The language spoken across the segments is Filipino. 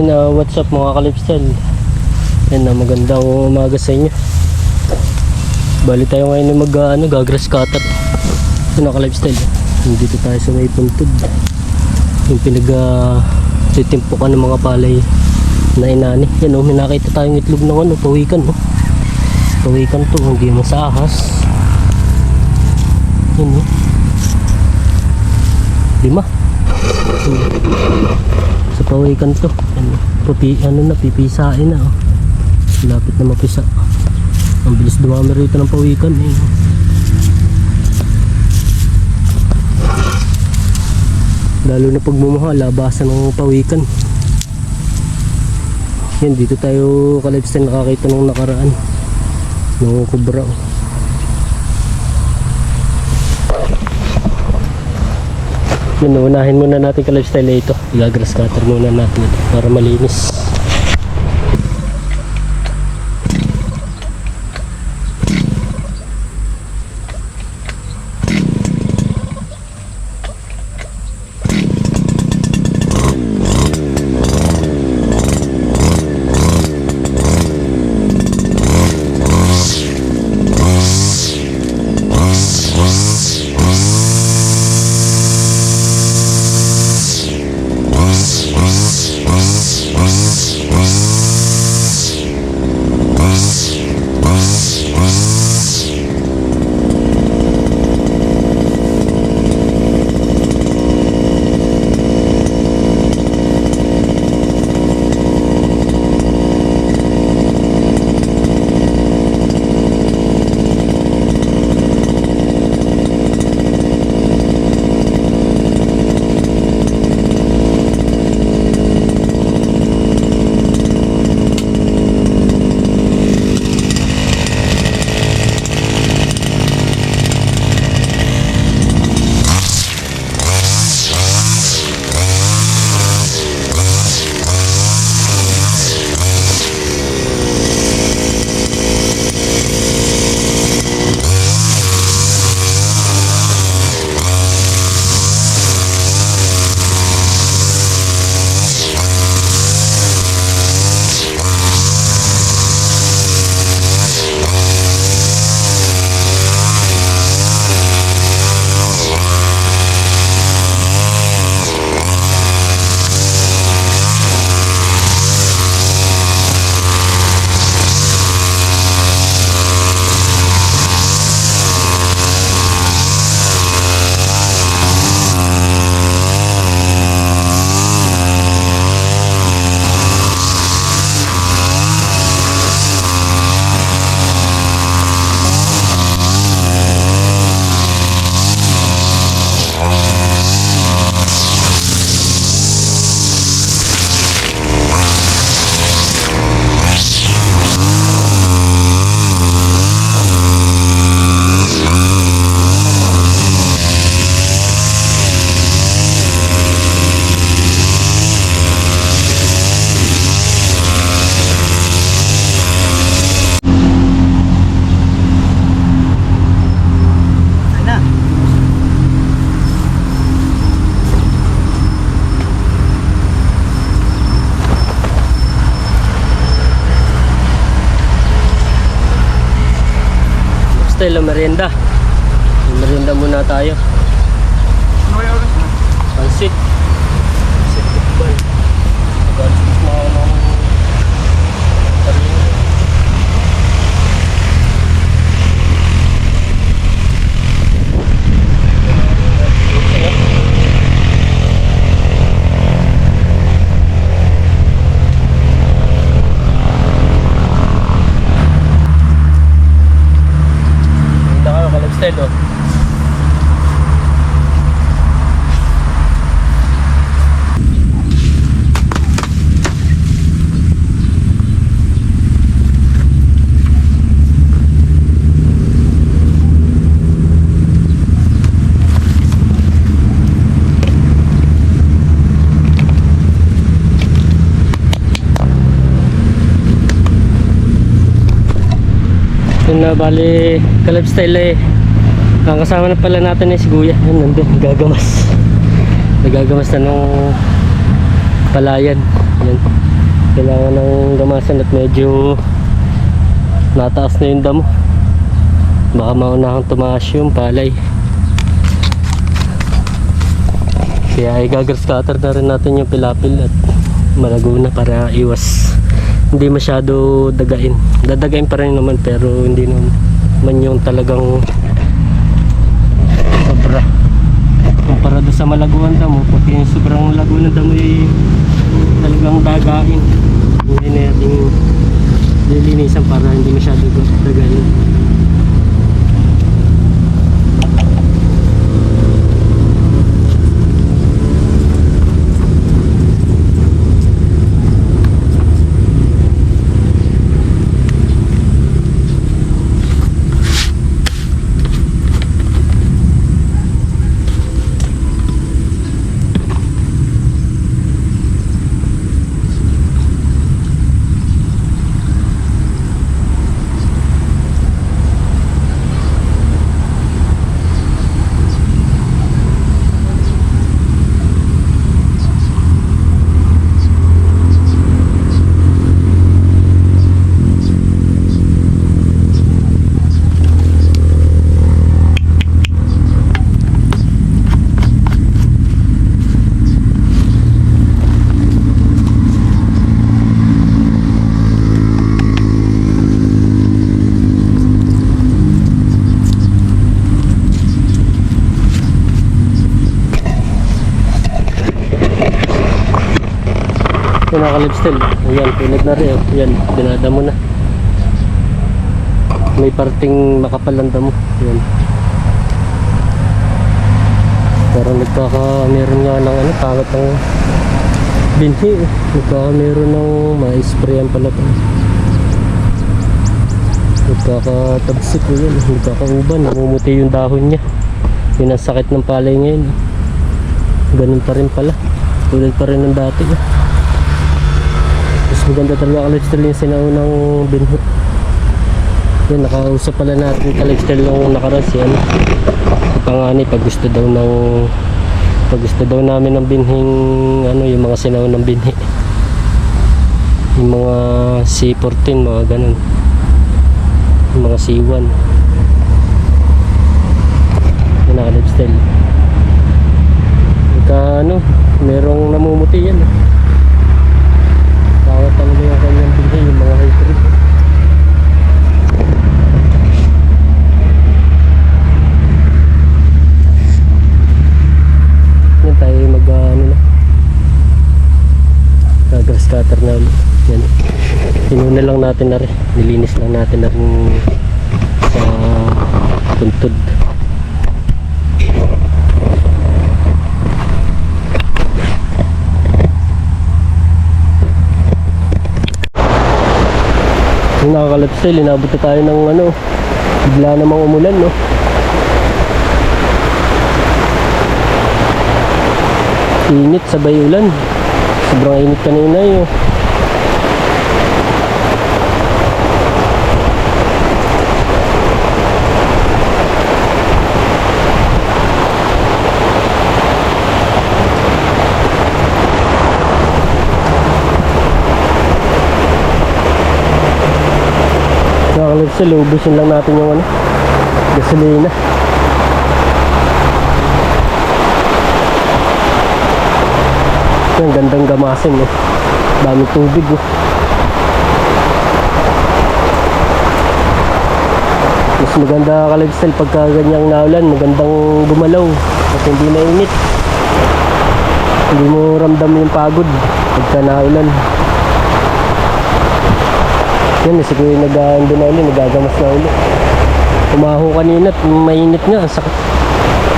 Yun na, what's up mga kalipstal? Yan na, magandang umaga sa inyo. Bali tayo ngayon mag, uh, ano, gagrass cutter. Yun na kalipstal. Dito tayo sa may puntod. Yung pinag, uh, titimpukan ng mga palay na inani. Yan o, may nakita tayong itlog ng ano, pawikan o. Pawikan to, hindi mo sa ahas. Yan o. Lima. Pawikan to. Ano, pupi, ano na, pipisain na. Oh. Lapit na mapisa. Ang bilis dumami rito ng pawikan. Eh. Lalo na pag bumuha, labasan ng pawikan. Yan, dito tayo kalipstan nakakita nung nakaraan. Nung kubra. Oh. Yun, unahin muna natin ka lifestyle ito. Gagrass cutter muna natin ito para malinis. Style na merienda. Merienda muna tayo. Pansit tikban. Pag-alis na ako ng karina. Ganda ka, ka-lifestyle oh. Bali, ka-lifestyle eh. Ang kasama na pala natin eh si Kuya. Yun, nandun, gagamas. Nagagamas na nung palayan. Yan. Kailangan ng gamasan at medyo nataas na yung damo. Baka maunahang tumaas yung palay. Kaya i-gaggers cutter na rin natin yung pilapil at malago na para iwas hindi masyado dagain. Dadagain pa rin naman pero hindi naman yung talagang sobra. Kumpara doon sa malaguan damo, pati yung sobrang lago ng damo ay talagang dagain. Hindi na natin lilinisan para hindi masyado dagain. Yung naka-lipstill. Ayan, tulad na rin. Ayan, dinada mo na. May parting makapal ang damo. Ayan. Pero nagkaka, meron nga ng ano, pangat ng binhi. Nagkaka meron ng ma-sprayan pala pa. Nagkakatabsik ko yun. Nagkakauban. Namumuti yung dahon niya. Yun ang sakit ng palay ngayon. Ganun pa rin pala. Tulad pa rin ng dati. Eh. Maganda talaga ka-lifestyle yung sinaunang binho. Yan, nakausap pala natin ka-lifestyle nung nakaraan si ano. Pangani, pag gusto daw ng pag gusto daw namin ng binhing ano, yung mga sinaunang binhi. Yung mga C14, mga ganun. Yung mga C1. Yan, naka-lifestyle. Ika ano, merong namumuti yan. Eh. Bawat talaga yung kanyang binhi, yung mga hybrid. Yan tayo mag uh, ano na. Uh, grass cutter na ulit. Yan. Inuna lang natin na rin. Nilinis lang natin na rin sa puntod. Yung nakakalapsel, inabot na tayo ng ano, bigla namang umulan, no? Init, sabay ulan. Sobrang init kanina yun. Nakakalapsel, ubusin lang natin yung ano, gasolina. Ang gandang gamasin eh. Dami tubig eh. Mas maganda ka lifestyle pagka ganyang naulan, magandang gumalaw at hindi na init. Hindi mo ramdam yung pagod pagka naulan. Yan, si Kuya nag-aando na ulit, nagagamas na ulit. Umaho kanina mainit nga, sakit.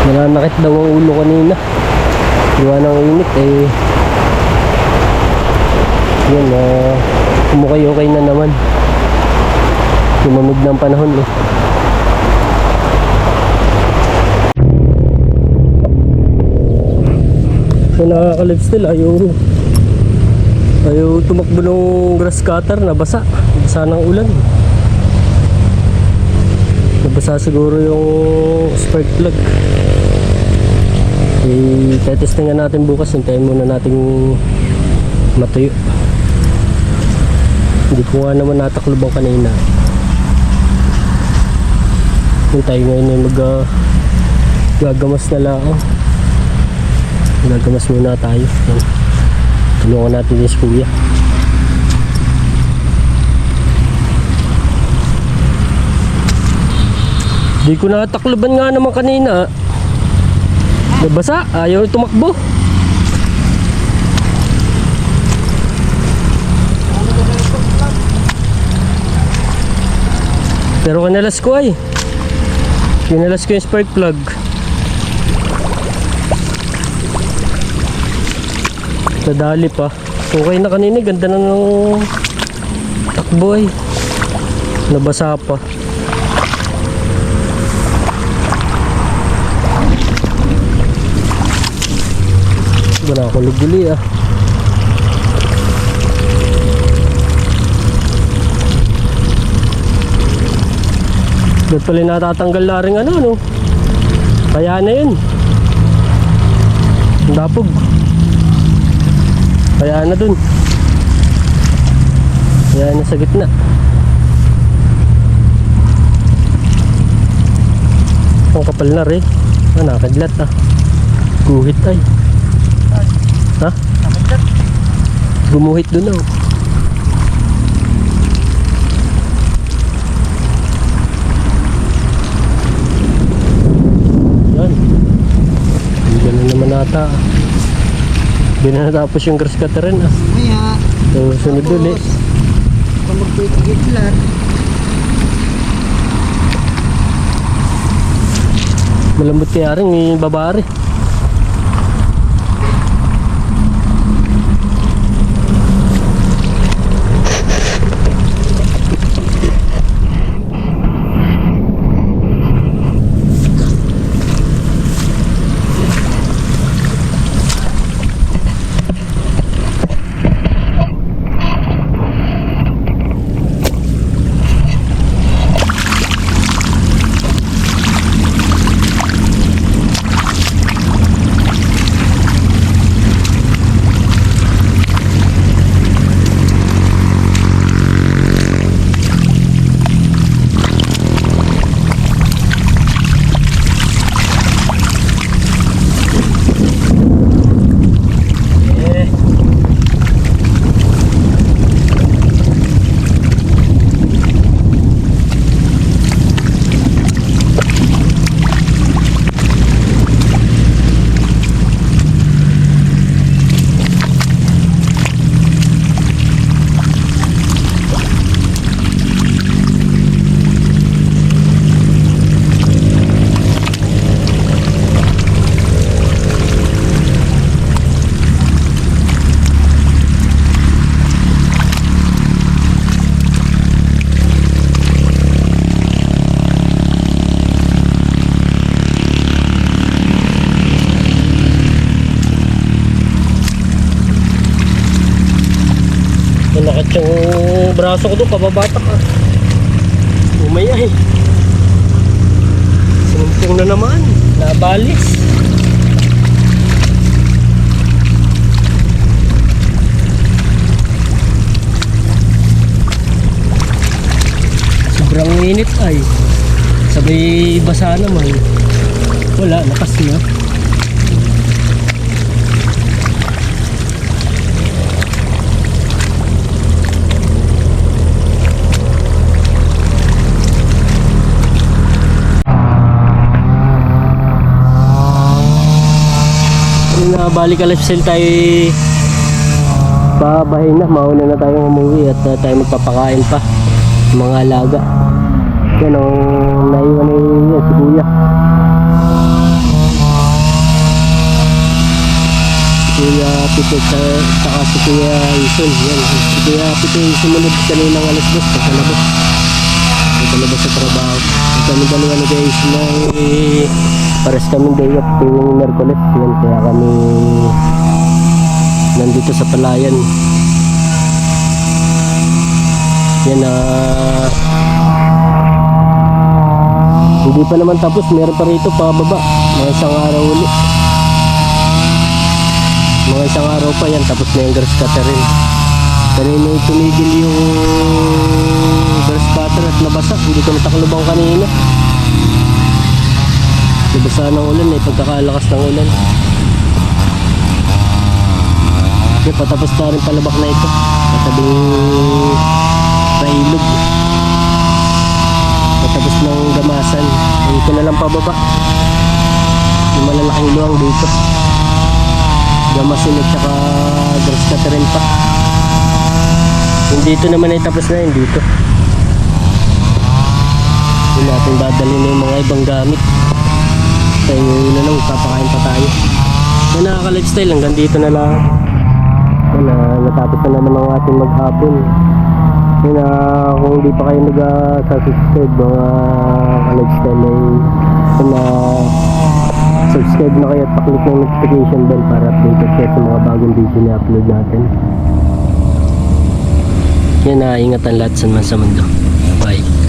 Nananakit daw ang ulo kanina. Iwan ng init eh. Yan, uh, kumukay-okay na naman. Lumamig ng panahon eh. So nakaka-lifestyle, ayaw ayaw tumakbo ng grass cutter, nabasa. Nabasa ng ulan. Nabasa siguro yung spark plug. Eh, testingan natin bukas. Hintayin muna natin matuyo. Hindi ko nga naman nataklubang kanina. Yung tayo ngayon ay mag ah, gagamas na lang. Gagamas muna tayo. Yan. Tulungan natin yung kuya. Di ko natakluban nga naman kanina. Nabasa, ayaw tumakbo. Pero kinalas ko ay. Kinalas ko yung spark plug. Nadali pa. Okay na kanina, ganda na ng takbo ay. Nabasa pa. Wala ako luguli ah. Doon pala natatanggal na rin ano, no? Kaya na yun. Ang Dapog. Kaya na dun. Kaya na sa gitna. Ang kapal na rin. Ah, nakadlat ah. Guhit ay. Ha? Gumuhit dun oh. Yan. Hindi na naman nata. Hindi na natapos yung grass cutter rin ah. Maya. So, sunod ulit. Kung magpipigitlan. Malambot kaya rin yung babari. Braso ko doon, kababatak ah. Umaya eh. Sinumpong na naman. Nabalis. Sobrang init ay. Sabay basa naman. Wala, lakas. Yung nabalik ka lifestyle tayo babahay na, mauna na tayong umuwi at uh, tayo magpapakain pa mga alaga. Yan ang naiwan ni yan, si Kuya. Kuya Pito sa, saka si Kuya Ison. Yan, si Kuya Pito yung sumunod kaninang alas dos pagkalabas. Pagkalabas sa trabaho. At kami dalawa ni guys na eh, pares kami day off tuwing Merkulis. Yan, kaya kami nandito sa palayan. Yan na hindi pa naman tapos, meron pa rito pababa. Mga isang araw ulit. Mga isang araw pa yan, tapos na yung grass cutter rin. Kanina yung tumigil yung grass cutter at nabasa. Hindi ko nataklubang kanina. Nabasa ng ulan eh, pagkakalakas ng ulan. Yung patapos na rin palabak na ito. Katabing pailog. Patapos ng gamasan. Ito na lang pababa. Yung malalaking luwang dito. Gamasin at saka grass cutter rin pa. Yung dito naman ay tapos na yun dito. Yung natin dadalhin yung mga ibang gamit. Kaya yung na lang, papakain pa tayo. Yan nakaka-lifestyle, hanggang dito na lang. Na, natapos na naman ang ating maghapon. Yan na, kung hindi pa kayo nag-subscribe, mga ka-lifestyle ay yun na subscribe na kayo at paklik ng notification bell para updated kayo sa mga bagong video na upload natin. Yan na, ingatan lahat sa man sa mundo. Bye.